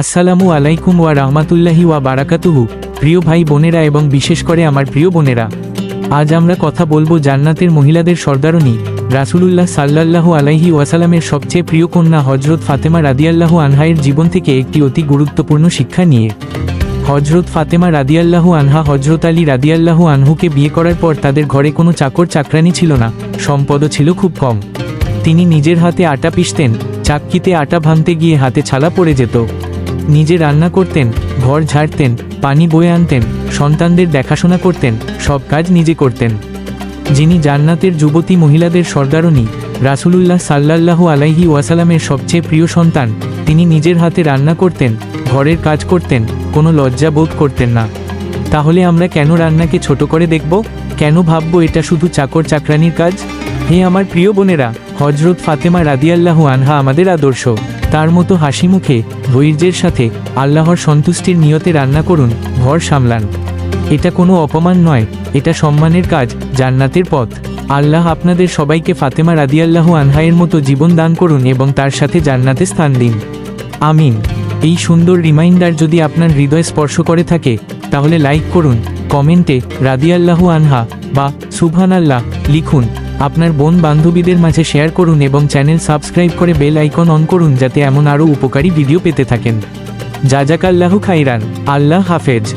আসসালামু আলাইকুম ওয়া রাহমাতুল্লাহি ওয়া বারাকাতুহু। প্রিয় ভাই বোনেরা এবং বিশেষ করে আমার প্রিয় বোনেরা, আজ আমরা কথা বলব জান্নাতের মহিলাদের সর্দারণী রাসূলুল্লাহ সাল্লাল্লাহু আলাইহি ওয়াসাল্লামের সবচেয়ে প্রিয় কন্যা হজরত ফাতেমা রাদিয়াল্লাহু আনহায়ের জীবন থেকে একটি অতি গুরুত্বপূর্ণ শিক্ষা নিয়ে। হজরত ফাতেমা রাদিয়াল্লাহু আনহা হজরত আলী রাদিয়াল্লাহু আনহুকে বিয়ে করার পর তাদের ঘরে কোনো চাকর চাকরানি ছিল না, সম্পদও ছিল খুব কম। তিনি নিজের হাতে আটা পিষতেন, চাক্কিতে আটা ভাঙতে গিয়ে হাতে ছালা পড়ে যেত। নিজে রান্না করতেন, ঘর ঝাড়তেন, পানি বয়ে আনতেন, সন্তানদের দেখাশোনা করতেন, সব কাজ নিজে করতেন। যিনি জান্নাতের যুবতী মহিলাদের সর্দারণী রাসূলুল্লাহ সাল্লাল্লাহু আলাইহি ওয়াসালামের সবচেয়ে প্রিয় সন্তান, তিনি নিজের হাতে রান্না করতেন, ঘরের কাজ করতেন, কোনো লজ্জা বোধ করতেন না। তাহলে আমরা কেন রান্নাকে ছোট করে দেখব? কেন ভাববো এটা শুধু চাকর চাকরানির কাজ? হে আমার প্রিয় বোনেরা হজরত ফাতেমা রাদিয়াল্লাহু আনহা আমাদের আদর্শ। তার মতো হাসি মুখে ধৈর্যের সাথে আল্লাহর সন্তুষ্টির নিয়তে রান্না করুন, ঘর সামলান। এটা কোনো অপমান নয়, এটা সম্মানের কাজ, জান্নাতের পথ। আল্লাহ আপনাদের সবাইকে ফাতেমা রাদিয়াল্লাহু আনহায়ের মতো জীবন দান করুন এবং তার সাথে জান্নাতে স্থান দিন। আমিন। এই সুন্দর রিমাইন্ডার যদি আপনার হৃদয় স্পর্শ করে থাকে, তাহলে লাইক করুন, কমেন্টে রাদিয়াল্লাহু আনহা বা সুবহান আল্লাহ লিখুন। আপনার বোন বান্ধবীদের মাঝে শেয়ার করুন এবং চ্যানেল সাবস্ক্রাইব করে বেল আইকন অন করুন যাতে এমন আরও উপকারী ভিডিও পেতে থাকেন। জাজাকাল্লাহু খাইরান। আল্লাহ হাফেজ।